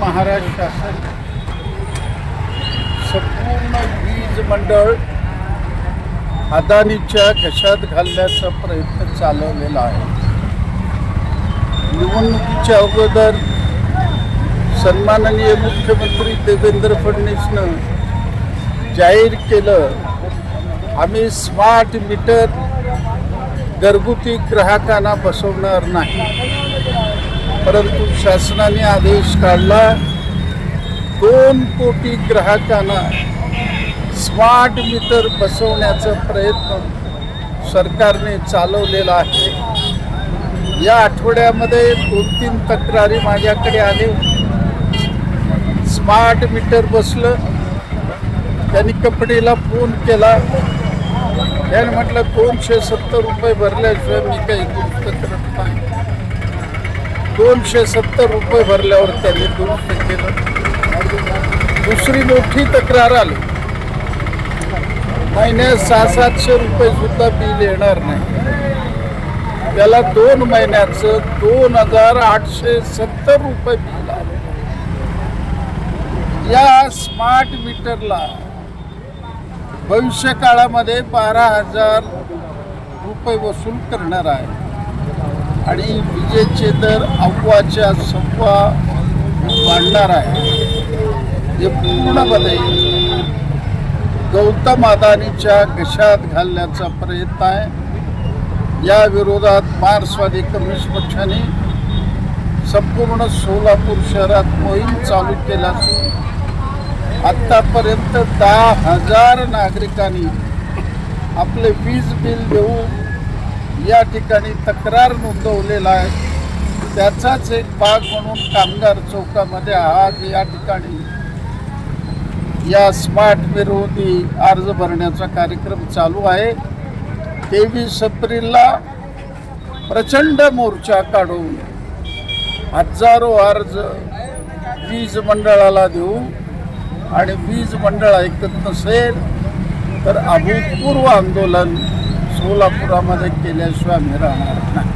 महाराष्ट्र. शासन संपूर्ण वीज मंडळ अदानीच्या घशात घालण्याचा प्रयत्न चालवलेला आहे. निवडणुकीच्या अगोदर सन्माननीय मुख्यमंत्री देवेंद्र फडणवीसनं जाहीर केलं आम्ही स्मार्ट मीटर घरगुती ग्राहकांना बसवणार नाही. परंतु शासनाने आदेश काढला दोन कोटी ग्राहकांना स्मार्ट मीटर बसवण्याचा प्रयत्न सरकारने चालवलेला आहे. या आठवड्यामध्ये दोन तीन तक्रारी माझ्याकडे आले. स्मार्ट मीटर बसलं त्यांनी कंपनीला फोन केला. त्याने म्हटलं दोनशे सत्तर रुपये भरल्याशिवाय मी काही करत नाही. दोनशे सत्तर रुपये भरल्यावर त्यांनी दुरुस्त केलं. दुसरी मोठी तक्रार आली. महिन्यात सहा सातशे रुपये सुद्धा बिल येणार नाही. त्याला दोन महिन्याचं दोन हजार आठशे सत्तर रुपये बिल आलं. या स्मार्ट मीटरला भविष्य काळामध्ये बारा हजार रुपये वसूल करणार आहे. आणि विजेचे दर अव्वाच्या सव्वा वाढणार आहे. हे पूर्णपणे गौतम अदानीच्या घशात घालण्याचा प्रयत्न आहे. या विरोधात मार्क्सवादी कम्युनिस्ट पक्षाने संपूर्ण सोलापूर शहरात मोहीम चालू केला असून आत्तापर्यंत दहा हजार नागरिकांनी आपले वीज बिल देऊन या ठिकाणी तक्रार नोंदवलेला आहे. त्याचाच एक भाग म्हणून कामगार चौकामध्ये आज या ठिकाणी या स्मार्ट विरोधी अर्ज भरण्याचा कार्यक्रम चालू आहे. तेवीस एप्रिलला प्रचंड मोर्चा काढून हजारो अर्ज वीज मंडळाला देऊ आणि वीज मंडळ ऐकत नसेल तर अभूतपूर्व आंदोलन सोलापुरामध्ये केल्याशिवाय आम्ही राहणार नाही